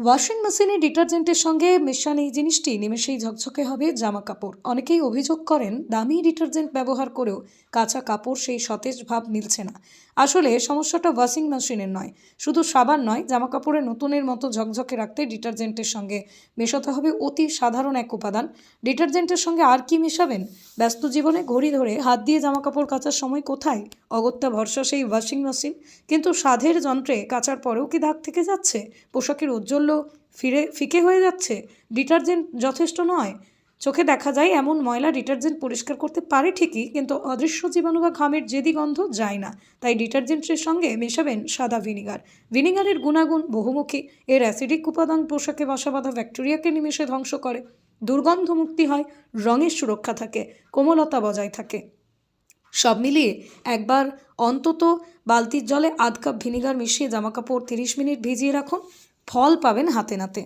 Washing মেশিনে ডিটারজেন্টের সঙ্গে মেশান এই জিনিসটি নিমেষেই ঝকঝকে হবে জামা কাপড়। অনেকেই অভিযোগ করেন, দামি ডিটারজেন্ট ব্যবহার করেও কাঁচা কাপড় সেই সতেজ ভাব মিলছে না। আসলে সমস্যাটা ওয়াশিং মেশিনের নয়, শুধু সাবান নয় জামা কাপড়ে নতুনের মতো ঝকঝকে রাখতে ডিটারজেন্টের সঙ্গে মেশাতে হবে অতি সাধারণ এক উপাদান। ডিটারজেন্টের সঙ্গে আর কি মেশাবেন? ব্যস্ত জীবনে ঘড়ি ধরে হাত দিয়ে জামা কাপড় কাচার সময় কোথায়? অগত্যা ভরসা সেই ওয়াশিং মেশিন। কিন্তু সাধের যন্ত্রে কাচার পরেও কি দাগ থেকে যাচ্ছে? পোশাকের ঔজ্জ্বল্য ফিরে, ফিকে হয়ে যাচ্ছে? ডিটারজেন্ট যথেষ্ট নয়। চোখে দেখা যায় এমন ময়লা ডিটারজেন্ট পরিষ্কার করতে পারে ঠিকই, কিন্তু অদৃশ্য জীবাণু বা ঘামের জেদি গন্ধ যায় না। তাই ডিটারজেন্টের সঙ্গে মেশাবেন সাদা ভিনিগার। ভিনিগারের গুণাগুণ বহুমুখী। এর অ্যাসিডিক উপাদান পোশাকে বাসা বাঁধা ব্যাকটেরিয়াকে নিমেষে ধ্বংস করে। দুর্গন্ধ মুক্তি হয় রঙের সুরক্ষা থাকে, কোমলতা বজায় থাকে। সব মিলিয়ে একবার অন্তত বালতির জলে আধ কাপ ভিনিগার মিশিয়ে জামাকাপড় তিরিশ মিনিট ভিজিয়ে রাখুন। ফল পাবেন হাতে নাতে।